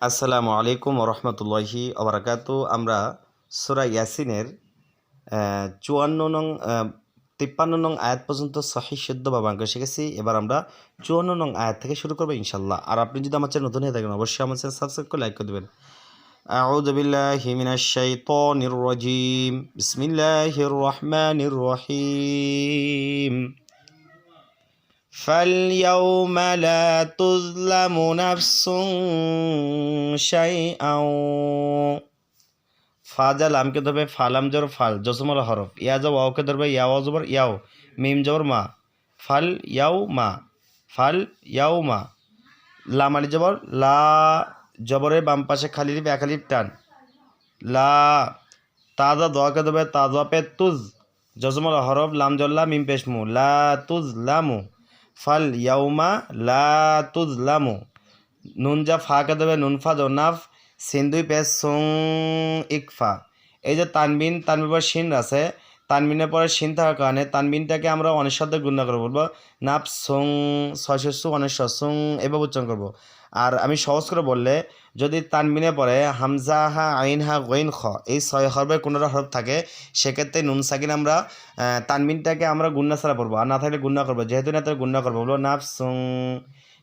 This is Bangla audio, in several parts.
আসসালামু আলাইকুম রহমতুল্লাহি ওবরাকাতু আমরা সুরা ইয়াসিনের আহ, চুয়ান্ন নং আহ, তিপ্পান্ন নং আয়াত পর্যন্ত সহি শুদ্ধ বা বাক্য শিখেছি এবার আমরা চুয়ান্ন নং আয়াত থেকে শুরু করবো ইনশাল্লাহ আর আপনি যদি আমার চ্যানেল নতুন হয়ে থাকেন অবশ্যই আমার চ্যানেল সাবস্ক্রাইব করে লাইক করে দেবেন أعوذ بالله من الشيطان الرجيم بسم الله الرحمن الرحيم فاليوم لا تظلم نفس شيئا ফাজা লামকে ধরবে ফালাম জবর ফাল জসমল হরফ ইয়া জব ওয়াওকে ধরবে ইয়াও জবর ইয়াও মিম জবর মা ফাল ইয়াও মা ফাল ইয়াও মা লাম আলি জবর লা জবরের বাম পাশে খালি লিপ এক লিপ টান লা তাজা দোয়াকে দেবে তাজা পে তুজ জসমল হরফ লাম জল্লা মিম পেশমু লা তুজ লামু ফাল ইয়াউমা লা তুজলামু নুন যা ফা কে দেবে, নুন ফা নাফ, সিন্দুই পেস সুং ইকফা। এই যে তানবিন তানবিন শিন আছে। তানবিনের পরে শিন থাকার কারণে তানবিনটাকে আমরা অনেক শব্দে গুণনা করব, বলব, নাপ সুং ছয়শো সু অনেক সুং এভাবে উচ্চারণ করব। আর আমি সহজ করে বললে, যদি তানবিনে পরে হামজা হা আইন হা গইন খ এই ছয় হরফে কোনোটা হরফ থাকে, সেক্ষেত্রে নুন সাকিন আমরা তানবিনটাকে আমরা গুন্না ছাড়া পড়ব আর না থাকলে গুন্না করব, যেহেতু না তাহলে গুন্না করব। বলব নাফ সুং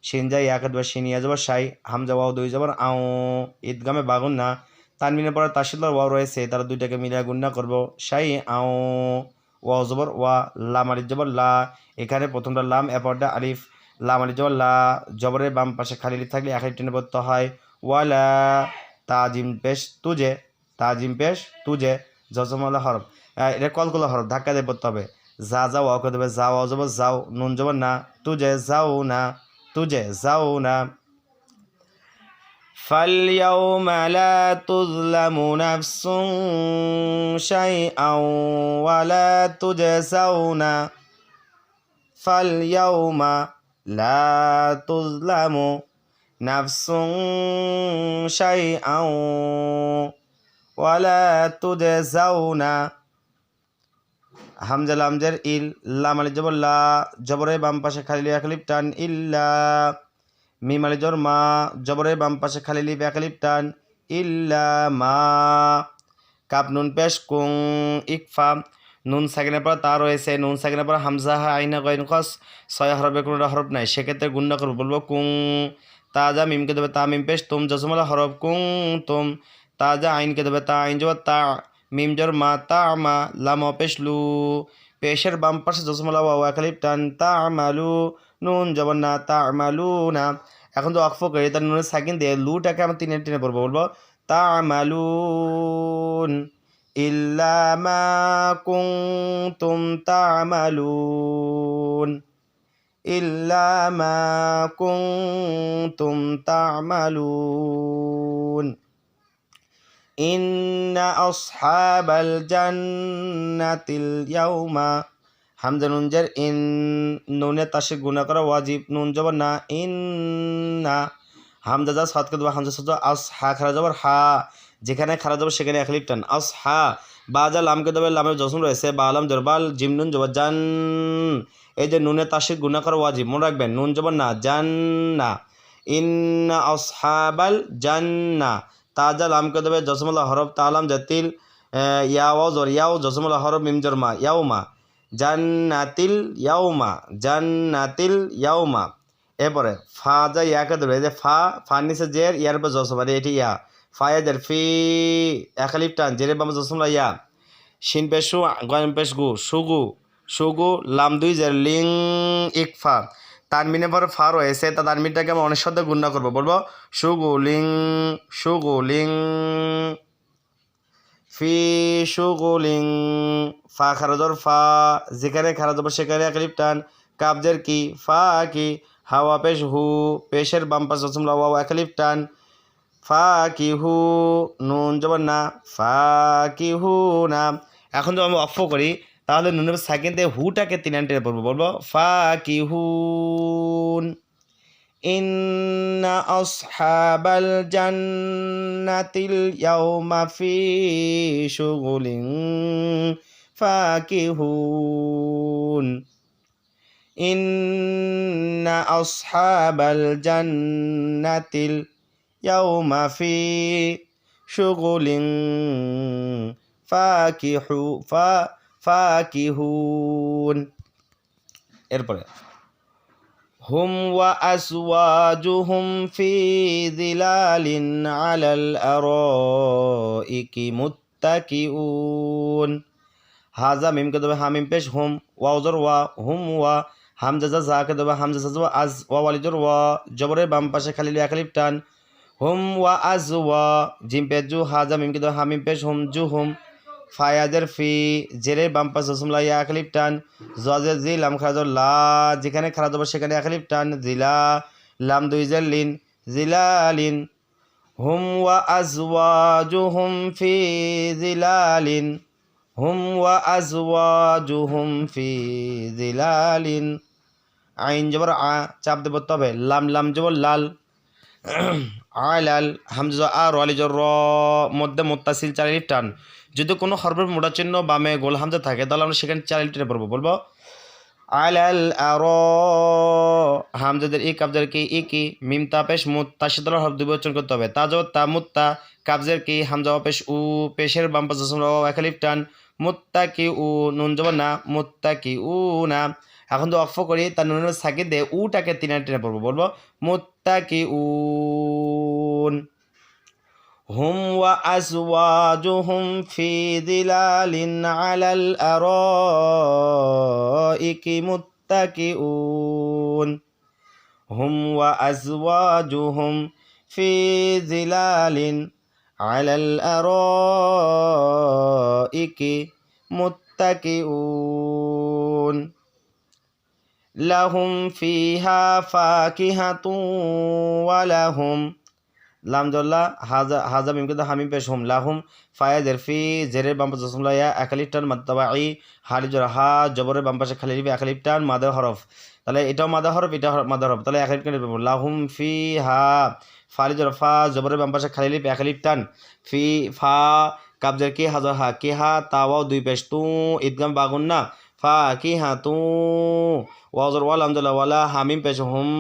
সিনজা ইয়াকে দেবো সিনিয়া যাব, সাই হামজা ওয়াও দুই যাবার আও ঈদগামে বাগুন না। তানবিনের পরে তাসিল্লার ওয়াও রয়েছে তারা দুইটাকে মিলিয়ে গুন্না করব। সাই আও ওয়া জবর ওয়া লাম আলিফ জবর লা এখানে প্রথমটা লাম এরপরটা আলিফ। লাম আলিফ জবর লা জবরের বাম পাশে খালি লিফ থাকলে এক টেনে পড়তে হয়। ওয়া ওয়ালা তাজিম পেশ তুজে তাজিম পেশ তুজে জজমালা আহ, এটা কলকলা হরফ ধাক্কা দিয়ে পড়তে হবে। যা যাও ওয়াকে দেবে যাও জবর যাও নুন জবর না তুজে যাও না তুজে যাও না। فاليوم لا تظلم نفس شيئا ولا تجزون فاليوم لا تظلم نفس شيئا ولا تجزون হামজা লামজের ইল লাম আলি জবর লা জবরে বাম পাশে খালি লিয়া খালিপ টান ইল্লা মিম আলি জবর মা, জবরে বাম পাশে খালি লিপ একালিপ টান, ইল্লা মা। কাপ নুন পেশ কুং, ইকফা। নুন সাকিনের পর তা রয়েছে নুন সাকিনের পর হামজা হা আইনা গইন কস ছয় হরফে কোনো হরফ নাই, সেক্ষেত্রে গুণ না করব বলব কুং। তাজা মিমকে দেবে তা মিম পেশ, তুম জসমলা হরফ কুং, তুম। তাজা আইনকে দেবে তা আইন জবর তা, মিম জর মা, তা আমা লাম পেশ লু। পেশের বাম পাশে জসমলা ওয়া ওয়াকালিপ টান, তা আমালু নুন, জবর না, তা আমালু না। এখন তো অক্ফ করি, তার নুনের সাকিন দিয়ে লুটাকে আমরা তিনে টেনে পড়ব বলব, তা আমালুন ইল্লা মা কুনতুম তা'মালুন ইল্লা মা কুনতুম তা'মালুন ইন্না আসহাবাল জান্নাতিল ইয়াউমা হামজা নুন জের, ইন নুনে তাসে গুণা করা ওয়াজিব। নুন জবর না, ইন না। হামজা যা সাতকে দেবো হামজা সাত আস হা, খারা যাবার হা। যেখানে খারা যাব সেখানে এক টান। আস হা, বা যা লামকে দেবে, লামের জসম রয়েছে। বা আলাম জরবাল জিম নুন জবর, জান। এই যে নুনে তাসে গুণা করা ওয়াজিব, মনে রাখবেন, নুন জবর না, জান না। ইন্না আসহাবাল জান্না তাজা লামকে দেবে জসমুল্লাহ হরফ তালাম জাতিল ইয়াও জর, ইয়াও জসমুল্লাহ হরফ, মিম জরমা ইয়াউমা জান্নাতিল ইয়াউমা জান্নাতিল ইয়াউমা। এরপরে, ফা যা ইয়াকে ধরবে যে ফা ফা নিচে জের, ইয়ার পর জসমা এটি ইয়া। ফায়া জের, ফি একালিপ টান জেরে বাম জসমলা ইয়া। শিন পেশু গয়ম পেশ গু, সুগু সুগু, লাম দুই জের, লিং, ইক ইকফা তানমিনের পরে ফা রয়েছে, তা তানমিনটাকে আমরা অনেক শব্দে গুণনা করব, বলব, সুগু, লিং সুগু, লিং, ফি সুগুলিং ফা খারাজর ফা, যেখানে খারাজ হবে সেখানে একলিপ টান কাবজের কি, ফা কি, হাওয়া পেশ হু, পেশের বাম্পাস পাশ জসম লাওয়া একলিপ টান, ফা কি হু, নুন জবর না, ফা কি হু না। এখন যদি আমি অফ করি, তাহলে নুনের সেকেন্ড দিয়ে হুটাকে তিন টেনে পড়ব বলব ফা কি হুন إن أصحاب الجنة اليوم في شغل فاكهون إن أصحاب الجنة ইয়াউমা ফি শুগুলিং ফাকিহু ফা ফাকিহুন এরপরে হুম ওয়া আসওয়াজুহুম ফি যিলালিন আলাল আরাইকি মুত্তাকিউন। হাজা মিমকে দেবে হামিম পেশ, হুম ওয়াউজর ওয়া, হুম ওয়া, হামজা যা জাকে দেবে হামজা সাজওয়া আজ, ওয়া ওয়ালিজর ওয়া, জবরে বাম পাশে খালি লিয়া খালিফ টান। হুম ওয়া আজ ওয়া জিম পেশ জু, হাজা মিমকে দেবে হামিম পেশ, হুম জু, হুম ফায়াজের ফি জেরে বাম্পাস পাশে হুসমলা ইয়া খালিফ টান জজের জি লাম খারাজর লা, যেখানে খারাজ হবে সেখানে খালিফ টান জিলা, লাম দুই জের লিন জিলালিন, হুম ওয়া আজওয়াজুহুম ফি জিলালিন, হুম ওয়া আজওয়াজুহুম ফি জিলালিন। আইন জবর আ, চাপ দেব তবে, লাম লাম জবর লাল, আলাল, হামজা, আর আলি জর র, মধ্যে মোত্তাসিল চালিয়ে টান যদি কোনো হরফের মোটা চিহ্ন বামে গোল হামজা থাকে, তাহলে আমরা সেখানে চালিয়ে টেনে পড়ব। বলব, আলাল আর, হামজাদের ই কাবজার কি ই, কি, মিম, তা, পেশ, মুত, তার সাথে হরফ করতে হবে। তা জবর তা মুত্তা কাবজের কি হামজা পেশ, উ, পেশের বাম পাশে একালিফ, টান মুত্তা কি, উ, নুন জবর না মুত্তা কি, উ, না। এখন তো অফ করি, তার নুনের সাকি দে উটাকে তিনে টেনে পড়ব। বলব মুত্তা কি উন হুম ওয়া আজওয়াজুহুম ফি দিলালিন আলাল আরাইকি মুত্তাকিউন হুম ওয়া আজওয়াজুহুম ফি দিলালিন আলাল আরাইকি মুত্তাকিউন লাহুম ফিহা ফাকিহাতুন ওয়া লাহুম লাম জল্লা, হাজা হাজা মিম হামিম পেশ হুম। লাহুম ফায়াজের ফি জেরের বাম পাশে জসমলা ইয়া একালিফ টান মাত্তাবাই হালি জোর হা, জবরের বাম পাশে খালি লিবি একালিফ টান মাদার হরফ। তাহলে এটাও মাদা হরফ, এটা মাদা হরফ। তাহলে একালিফ টান লিখব লাহুম ফি হা, ফালি জোর ফা, জবরের বাম পাশে খালি লিবি একালিফ টান। ফি, ফা কাবজের কি হাজার হা, কি হা তাওয়াও দুই পেশ তু, ঈদগাম বাগুন না ফা কি হা তু ওয়াজর ওয়াল আমদুল্লাহ ওয়ালা হামিম পেশ হুম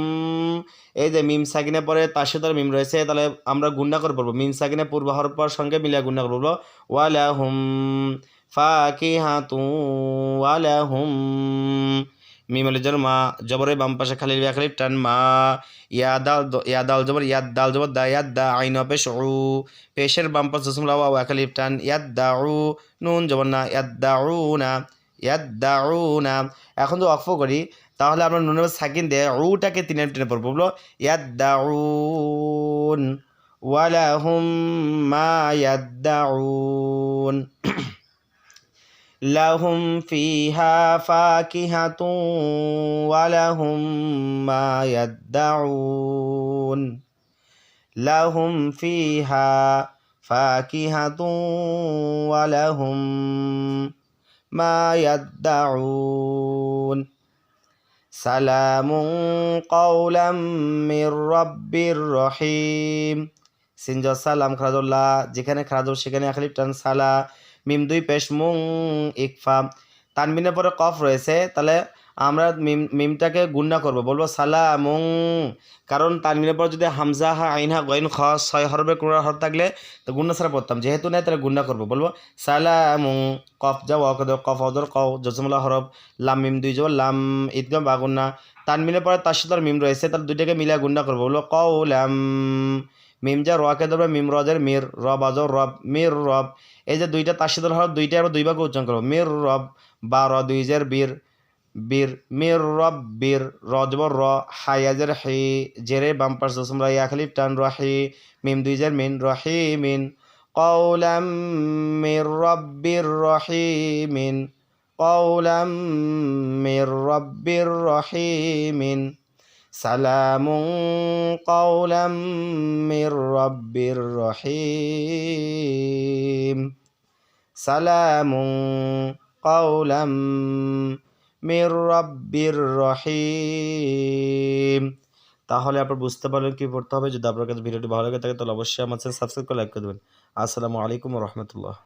এই যে মিম সাকিনে পরে তার সাথে মিম রয়েছে, তাহলে আমরা গুন্ডা করে পড়ব মিম সাকিনে পূর্ব হরফার সঙ্গে মিলিয়ে গুন্ডা করে পড়ব ওয়ালা হুম ফা কি হা তু ওয়ালা হুম মিম আলি জবর মা, জবরে বাম পাশে খালি খালি টান মা। ইয়া দাল ইয়া দাল জবর ইয়াদ দাল জবর দা ইয়াদ দা আইন পেশ উ পেশের বাম পাশে সুমলা ওয়া খালি টান ইয়াদ দা উ, নুন জবর না ইয়াদ দা উ না। ইয়াদ দা উ না এখন তো অক্ফ করি, তাহলে আমরা নুনের সাকিন দিয়ে উটাকে তিনে টেনে পড়ব। বলো ইয়াদ্দাউন, ওয়ালাহুম মা ইয়াদ্দাউন। লাহুম ফিহা ফাকিহাতুন, ওয়ালাহুম মা ইয়াদ্দাউন। লাহুম ফিহা ফাকিহাতুন, ওয়ালাহুম মা ইয়াদ্দাউন। সালামুন কওলাম মির রব্বির রহিম। সিনজ সালাম খারাজুল্লাহ, যেখানে খারাজুল সেখানে আখলিফ টান সালা, মিম দুই পেশ মুং ইকফা। তানবিনের পরে কফ রয়েছে, তাহলে আমরা মিম, মিমটাকে গুন্না করব। বলব, সালামুং। কারণ তানবিনের পর যদি হামজা হা আইন হা গইন খ ছয় হরফের কোনো হর থাকলে তো গুন্না ছাড়া পড়তাম। যেহেতু নেই, তাহলে গুন্না করব। বলব, সালামুং। কফ যা ওয়াক কফ অদর কও জসমুল্লাহ হরফ, লাম মিম দুই যাব লাম ঈদগাম বা গুন্না তানবিনের পরে তার সাথে মিম রয়েছে তাহলে দুইটাকে মিলিয়ে গুন্না করব। বলব কও লাম মিম যা রকে ধরবে, মিম রজের মির, রব আজর রব, মির, রব। এই যে দুইটা তার সাথে হরফ দুইটা দুই ভাগে উচ্চারণ করব। মির, রব, বা, র, দুই বীর। বীর মির রব বীর রজবর র হায়াজের হি জেরে বাম পাশ দসমরা ইয়া খালিফ টান রহি মিম দুই জের মিন রহি মিন قولا من رب رحيم قولا من رب رحيم سلام قولا من رب رحيم سلام قولا মির রব্বির রহিম। তাহলে আপনার বুঝতে পারলেন কি পড়তে হবে। যদি আপনার কাছে ভিডিওটি ভালো লাগে থাকে, তাহলে অবশ্যই আমার চ্যানেল সাবস্ক্রাইব করে লাইক করে দেবেন। আসসালামু আলাইকুম রহমতুল্লাহ।